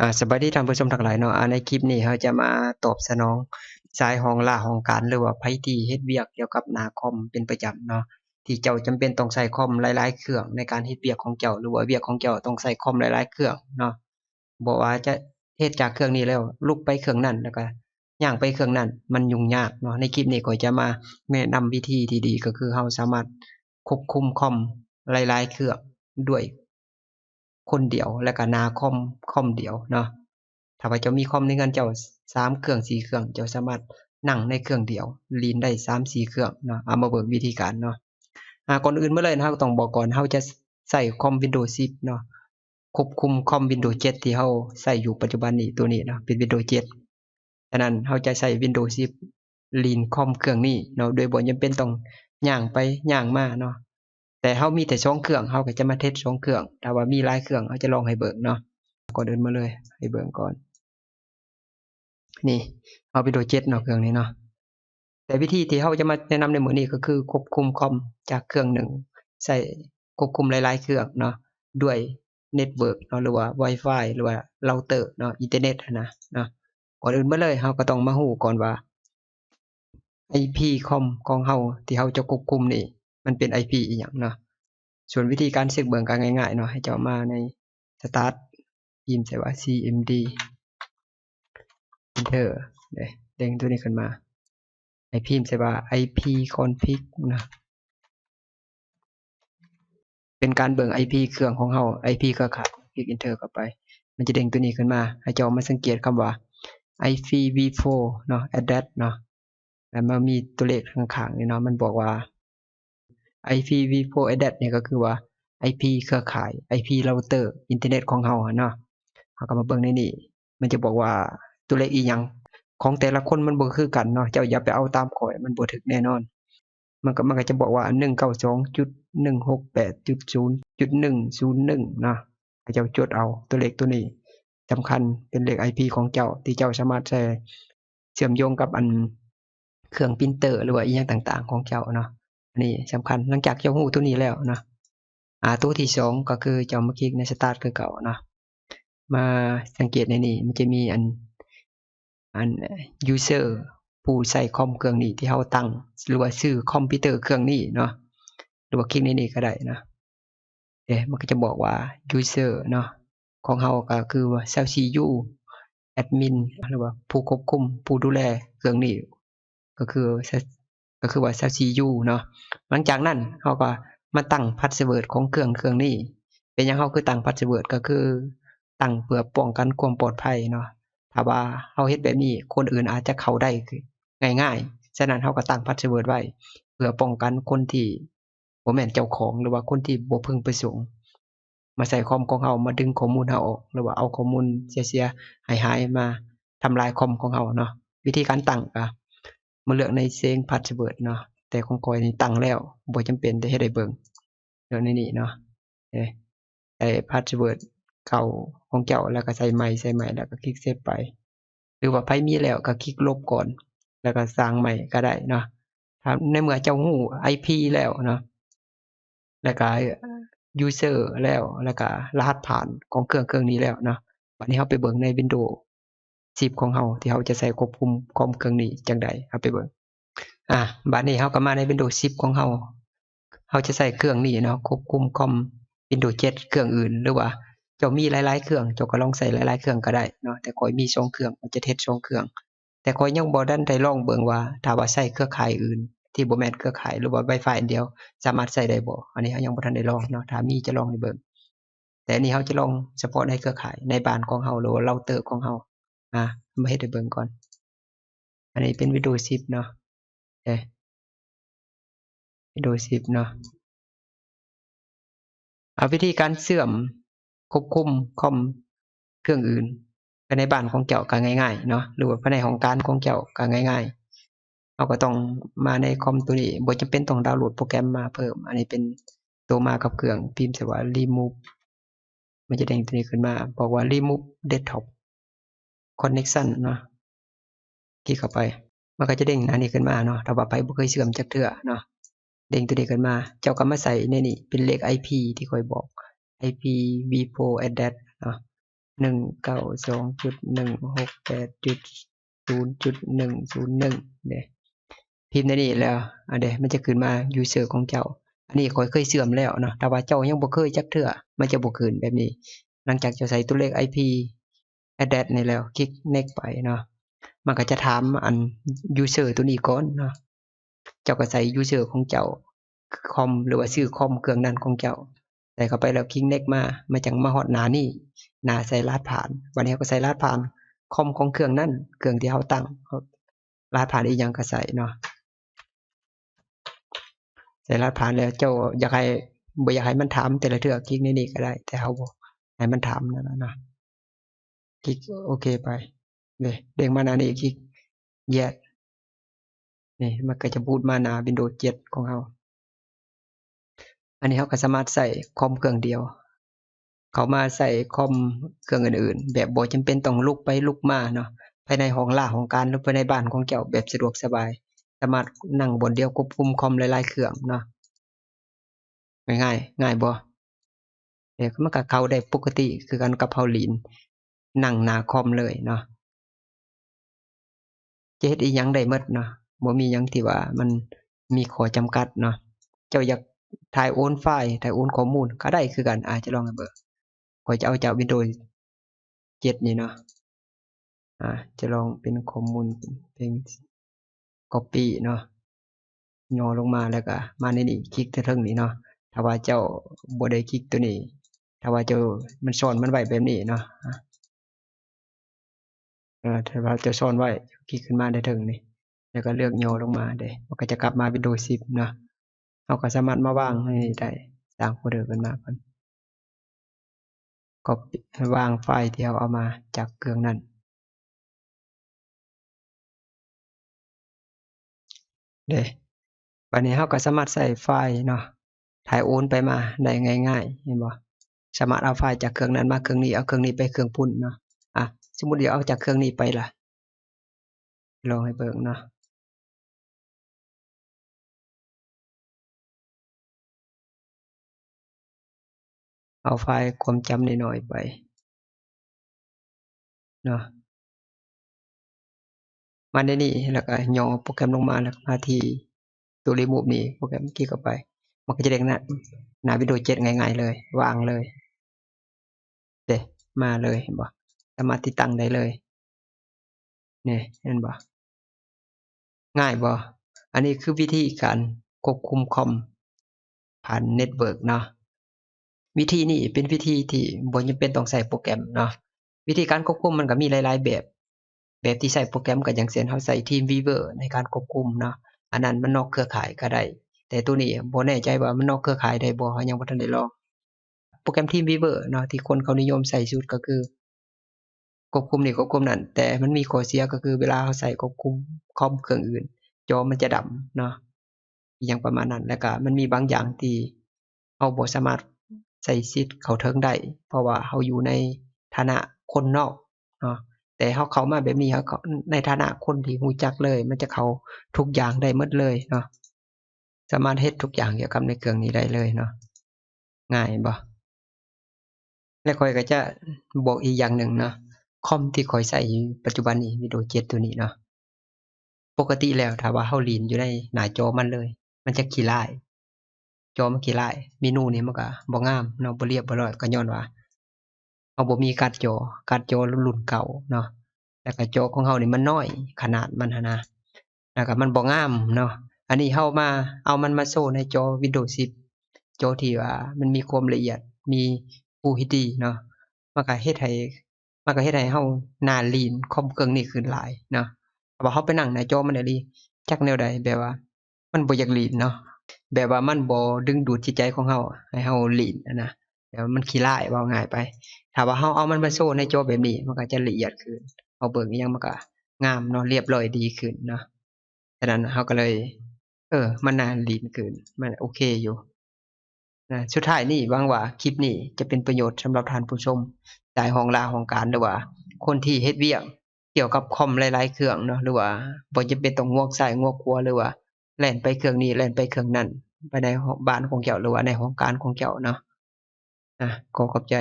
อ่าสวัสดีท่านผู้ชมทั้งหลายเนาะอ่าในคลิปนี้เราจะมาตอบสนองสายห้องล่าห้องการหรือว่าไผที่เฮ็ดเวียกเกี่ยวกับหน้าคอมเป็นประจำเนาะที่เจ้าจำเป็นต้องใช้คอมหลายๆเครื่องในการเฮ็ดเวียกของเจ้าหรือว่าเวียกของเจ้าต้องใช้คอมหลายๆเครื่องเนาะบ่ว่าจะเฮ็ดจากเครื่องนี้แล้วลุกไปเครื่องนั้นแล้วก็ย่างไปเครื่องนั้นมันยุ่งยากเนาะในคลิปนี้ก็จะมาแนะนำวิธีที่ดีก็คือเราสามารถควบคุมคอมหลายๆเครื่องด้วย คนเดียวแล้วก็นาคอมคอมเดียวเนาะถ้าว่าเจ้ามีคอมในเรือนเจ้าสามเครื่องสี่เครื่องเจ้าสามารถนั่งในเครื่องเดียวลีนได้สามสี่เครื่องเนาะเอามาเบิ่งวิธีการเนาะอ่าก่อนอื่นเมาเลยนะเราต้องบอกก่อนเราจะใช้คอม Windows 10เนาะควบคุมคอม Windows 7 ที่เราใช้อยู่ปัจจุบันนี้ตัวนี้เนาะเป็น Windows 7ฉะนั้นเราจะใช้ Windows 10ลีนคอมเครื่องนี้เนาะโดยบ่จำเป็นต้องย่างไปย่างมาเนาะ แต่เรามีแต่สองเครื่องเราก็จะมาเทสสองเครื่องถ้าว่ามีหลายเครื่องเราจะลองให้เบิ่งเนาะก่อนอื่นมาเลย ให้เบิ่งก่อน นี่เอาไปโดยเจ็ดเนาะเครื่องนี้เนาะแต่วิธีที่เขาจะมาแนะนำในมือนี้ก็คือควบคุมคอมจากเครื่องหนึ่งใส่ควบคุมหลาย ๆ เครื่องเนาะด้วยเน็ตเวิร์กเนาะหรือว่า Wi-Fi หรือว่าเราเตอร์เนาะอินเทอร์เน็ตนะเนาะก่อนอื่นมาเลยเราก็ต้องมาฮู้ก่อนว่า IP คอมของเราที่เราจะควบคุมนี่ มันเป็น IP อีหยังเนาะส่วนวิธีการเช็คเบิ่งก็ง่ายๆเนาะให้เจ้ามาใน Start พิมพ์ใส่ว่า cmd enter เด้เด้งตัวนี้ขึ้นมาให้พิมพ์ใส่ว่า ip config นะเป็นการเบิ่ง IP เครื่องของเรา IP เครือข่ายคลิก enter เข้าไป มันจะเด้งตัวนี้ขึ้นมา ให้เจ้ามาสังเกตคำว่า ipv4 เนาะ address เนาะแล้วมันมีตัวเลขข้างๆนี่เนาะ มันบอกว่า ipv4 address เนี่ยก็คือว่า IP เครือข่าย IP router อินเทอร์เน็ตของเราเนาะเราก็มาเบิ่งในนี่ มันจะบอกว่าตัวเลขอีหยังของแต่ละคนมันบ่คือกันเนาะเจ้าอย่าไปเอาตามข่อยมันบ่ถูกแน่นอน มันก็มันก็จะบอกว่า192.168.0.101เนาะให้เจ้าจดเอาตัวเลขตัวนี้สำคัญเป็นเลข IP ของเจ้าที่เจ้าสามารถใช้เชื่อมโยงกับอันเครื่องปรินเตอร์หรือว่าอีหยังต่าง ๆ ของเจ้าเนาะ นนี้สำคัญหลังจากเจ้าฮู้ตัวนี้แล้วนะอ่าตัวที่สองก็คือเจ้ามาคลิกใน Start คือเก่านะมาสังเกตในนี่มันจะมีอันอัน user ผู้ใช้คอมเครื่องนี้ที่เราตั้งหรือว่าซื้อคอมพิวเตอร์เครื่องนี้เนาะหรือว่าคลิกในนี้ก็ได้นะเอ๊ะมันก็จะบอกว่า user เนาะของเราก็คือว่า CU admin หรือว่าผู้ควบคุมผู้ดูแลเครื่องนี้ก็คือ ก็คือว่า CU เนาะหลังจากนั้นเราก็มาตั้งพาสเวิร์ดของเครื่องเครื่องนี้ เป็นยังเราคือตั้งพาสเวิร์ดก็คือตั้งเพื่อป้องกันความปลอดภัยเนาะถ้าว่าเราเฮ็ดแบบนี้คนอื่นอาจจะเข้าได้ง่ายๆฉะนั้นเราก็ตั้งพาสเวิร์ดไว้ เพื่อป้องกันคนที่บ่แม่นเจ้าของหรือว่าคนที่บ่พึงประสงค์มาใส่คอมของเรามาดึงข้อมูลเราออก หรือว่าเอาข้อมูลเสียๆหายๆมาทำลายคอมของเราเนาะวิธีการตั้งก็ มาเลือกในเซงพาสเวิร์ดเนาะแต่ของข้อยนี่ตั้งแล้วบ่จำเป็นที่เฮ็ดให้เบิ่งเลือกในนี้เนาะเอ้ใส่พาสเวิร์ดเก่าของเจ้าแล้วก็ใส่ใหม่ใส่ใหม่แล้วก็คลิกเซฟไป หรือว่าไผมีแล้วก็คลิกลบก่อน แล้วก็สร้างใหม่ก็ได้เนาะถ้าในเมื่อเจ้าฮู้ IP แล้วเนาะแล้วก็ user แล้วแล้วก็รหัสผ่านของเครื่องเครื่องนี้แล้วเนาะบัดนี้เราไปเบิ่งใน Windows 10ของเราที่เราจะใช้ควบคุมคอมเครื่องนี้จังใดเอาไปเบิ่งอ่าบัดนี้เราก็มาใน Windows 10 ของเราเราจะใช้เครื่องนี้เนาะควบคุมคอม Windows 7 เครื่องอื่นหรือว่าเจ้ามีหลายๆเครื่องเจ้าก็ลองใช้หลายๆเครื่องก็ได้เนาะแต่ข้อยมี2เครื่องจะเทส2เครื่อง แต่ข้อยยังบ่ทันได้ลองเบิ่งว่าถ้าว่าใช้เครือข่ายอื่น ที่บ่แม่นเครือข่ายหรือว่า Wi-Fi อันเดียว สามารถใช้ได้บ่อันนี้เรายังบ่ทันได้ลองเนาะถ้ามีจะลองให้เบิ่งแต่อันนี้เราจะลองเฉพาะในเครือข่ายในบ้านของเราหรือว่าเราเตอร์ของเรา อ่ามาเฮ็ดให้เบิ่งก่อน อันนี้เป็น Windows 10เนาะเอ้ Windows 10เนาะเอาวิธีการเชื่อมควบคุมคอมเครื่องอื่นภายในบ้านของเจ้าก็ง่ายๆเนาะหรือว่าภายในห้องการของเจ้าก็ง่าย ๆ เราก็ต้องมาในคอมตัวนี้บ่จำเป็นต้องดาวน์โหลดโปรแกรมมาเพิ่ม อันนี้เป็นตัวมากับเครื่องพิมพ์ใส่ว่า remove มันจะเด้งตัวนี้ขึ้นมา บอกว่า remove desktop connection เนาะคลิกเข้าไปมันก็จะเด้งน้านี้ขึ้นมาเนาะถ้าว่าไผบ่เคยเชื่อมจักเทื่อเนาะเด้งตัวนี้ขึ้นมา เจ้าก็มาใส่ในนี้เป็นเลข IP ที่ข้อยบอก IPv4 address เนาะหนึ่งเก้าสองจุดหนึ่งหกแปดจุดศูนย์จุดหนึ่งศูนย์หนึ่งเด้พิมพ์ในนี้แล้วอันเดมันจะขึ้นมา user ของเจ้า อันนี้ข้อยเคยเสื่อมแล้วเนาะแต่ว่าเจ้ายังบ่เคยจักเทื่อมันจะบ่ขึ้นแบบนี้ หลังจากเจ้าใส่ตัวเลข IP address นี่แล้วคลิก next ไปเนาะมันก็จะถามอัน user ตัวนี้ก่อนเนาะเจ้าก็ใส่ user ของเจ้าคอมหรือว่าชื่อคอมเครื่องนั้นของเจ้าใส่เข้าไปแล้วคลิก next มามันจังมาฮอดหน้านี้หน้าใส่รหัสผ่าน วันนี้เราก็ใส่รหัสผ่านคอมของเครื่องนั้นเครื่องที่เราตั้งรหัสผ่านอีหยังก็ใส่เนาะใส่รหัสผ่านแล้วเจ้าอยากให้บ่อยากให้มันถามแต่ละเทื่อคลิกในนี้ก็ได้ แต่เราบ่ให้มันถามนั่นน่ะนะ คลิกโอเคไปนี่เด้งมานานี้คลิก yes นี่มันก็จะบูตมาหน้า Windows 7ของเราอันนี้เราก็สามารถใส่คอมเครื่องเดียว เขามาใส่คอมเครื่องอื่นๆ แบบบ่จำเป็นต้องลุกไปลุกมาเนาะภายในห้องล่าของการหรือภายในบ้านของเจ้าแบบสะดวกสบาย สามารถนั่งบนเดียวควบคุมคอมหลายๆเครื่องเนาะง่ายๆง่ายบ่เดี๋ยวมันก็เข้าได้ปกติคือกันกับเฮาลีน นั่งหนาคอมเลยเนาะจะเฮ็ดอีหยังได้หมดเนาะบ่มีหยังที่ว่ามันมีข้อจำกัดเนาะเจ้าอยากถ่ายโอนไฟล์ถ่ายโอนข้อมูลก็ได้คือกันอาจะลองให้เบิ่งข้อยจะเอาจาก Windows 7นี่เนาะอ่าจะลองเป็นข้อมูลเป็น copy เนาะย่อลงมาแล้วก็มาในนี้คลิกเทิงนี้เนาะถ้าว่าเจ้าบ่ได้คลิกตัวนี้ ถ้าว่าเจ้ามันซ่อนมันไว้แบบนี้เนาะ ถ้าว่าจ้าซ่อนไว้คลิกขึ้นมาได้เทิงนี่แล้วก็เลือกโย่ลงมาเด้มันก็จะกลับมา Windows 10เนาะเราก็สามารถมาวางให้ได้สร้างโฟลเดอร์ขึ้นมาก่อน copy วางไฟล์ที่เราเอามาจากเครื่องนั้นเด้บัดนี้เราก็สามารถใส่ไฟล์เนาะถ่ายโอนไปมาได้ง่ายๆเห็นบ่สามารถเอาไฟล์จากเครื่องนั้นมาเครื่องนี้เอาเครื่องนี้ไปเครื่องพุ่นเนาะ สมมติเดี๋ยวเอาจากเครื่องนี้ไปล่ะ ลองให้เบิ่งเนาะเอาไฟล์ความจำน้อยๆไปเนาะมาในนี้แล้วก็ย่อโปรแกรมลงมาแล้วมาที่ตัว remove นี่โปรแกรมคลิกเข้าไป มันก็จะเด้งหน้าหน้า Windows 7ง่ายๆเลย วางเลยเดมาเลยเห็นบ่ สามารถติดตั้งได้เลยเนี่เห็นบ่ง่ายบ่อันนี้คือวิธีการควบคุมคอมผ่านเน็ตเวิร์กเนาะวิธีนี้เป็นวิธีที่บ่จำเป็นต้องใช้โปรแกรมเนาะวิธีการควบคุมมันก็มีหลาย ๆ แบบ แบบที่ใช้โปรแกรมก็อย่างเช่นเราใช้ TeamViewer ในการควบคุมเนาะอันนั้นมันนอกเครือข่ายก็ได้แต่ตัวนี้บ่แน่ใจว่ามันนอกเครือข่ายได้บ่ยังบ่ทันได้ลองโปรแกรม TeamViewer เนาะที่คนเขานิยมใช้สุดก็คือ ควบคุมนี่ควบคุมนั่นแต่มันมีข้อเสียก็คือเวลาเราใช้ควบคุมคอมเครื่องอื่น จอมันจะดำเนาะอิหยังประมาณนั้นแล้วก็มันมีบางอย่างที่เราบ่สามารถใช้สิทเข้าถึงได้เพราะว่าเราอยู่ในฐานะคนนอกเนาะแต่เราเขามาแบบนี้เราในฐานะคนที่รู้จักเลย มันจะเข้าทุกอย่างได้หมดเลยเนาะสามารถเฮ็ดทุกอย่างเกี่ยวกับในเครื่องนี้ได้เลยเนาะง่ายบ่และข้อยก็จะบอกอีกอย่างหนึ่งเนาะ คอมที่ข้อยใช้อยู่ปัจจุบันนี้ Windows 7 ตัวนี้เนาะ ปกติแล้วถ้าว่าเราลีนอยู่ในหน้าจอมันเลย มันจะขี้ร้าย จอมันขี้ร้าย เมนูนี่มันก็บ่งามเนาะ บ่เรียบบ่ร้อยก็ย้อนว่าเราบ่มีการ์ดจอ การ์ดจอรุ่นเก่าเนาะ แล้วก็จอของเรานี่มันน้อย ขนาดมันหั้นนะ แล้วก็มันบ่งามเนาะ อันนี้เรามา เอามันมาโชว์ในจอ Windows 10 จอที่ว่ามันมีความละเอียด มี Full HD เนาะ มันก็เฮ็ดให้ มันก็เฮ็ดให้เราน่าลีนคอมเครื่องนี้ขึ้นหลายเนาะแต่ว่าเราไปนั่งหน้าจอมันอีหลีจักแนวใดแบบว่า มันบ่อยากลีนเนาะแบบว่ามันบ่ดึงดูดจิตใจของเราให้เราลีนอะนะแบบมันขี้ร้ายเว้าง่ายไปถ้าว่าเราเอามันมาโชว์ในจอแบบนี้ มันก็จะละเอียดขึ้นเราเบิ่งอิหยังมันก็งามเนาะเรียบร้อยดีขึ้นเนาะฉะนั้นเราก็เลย เออ มันน่าลีนขึ้นมันโอเคอยู่นะสุดท้ายนี้หวังว่าคลิปนี้จะเป็นประโยชน์สำหรับท่านผู้ชม ลายห้องลาห้องการหรือว่า คนที่เฮ็ดเวียกเกี่ยวกับคอมหลายๆเครื่องเนาะหรือว่าบ่จะเป็นต้องงวกซ้ายงวกขวาหรือว่าแล่นไปเครื่องนี้แล่นไปเครื่องนั้นไปในบ้านของเจ้าหรือว่าในห้องการของเจ้าเนาะอะขอขอบใจ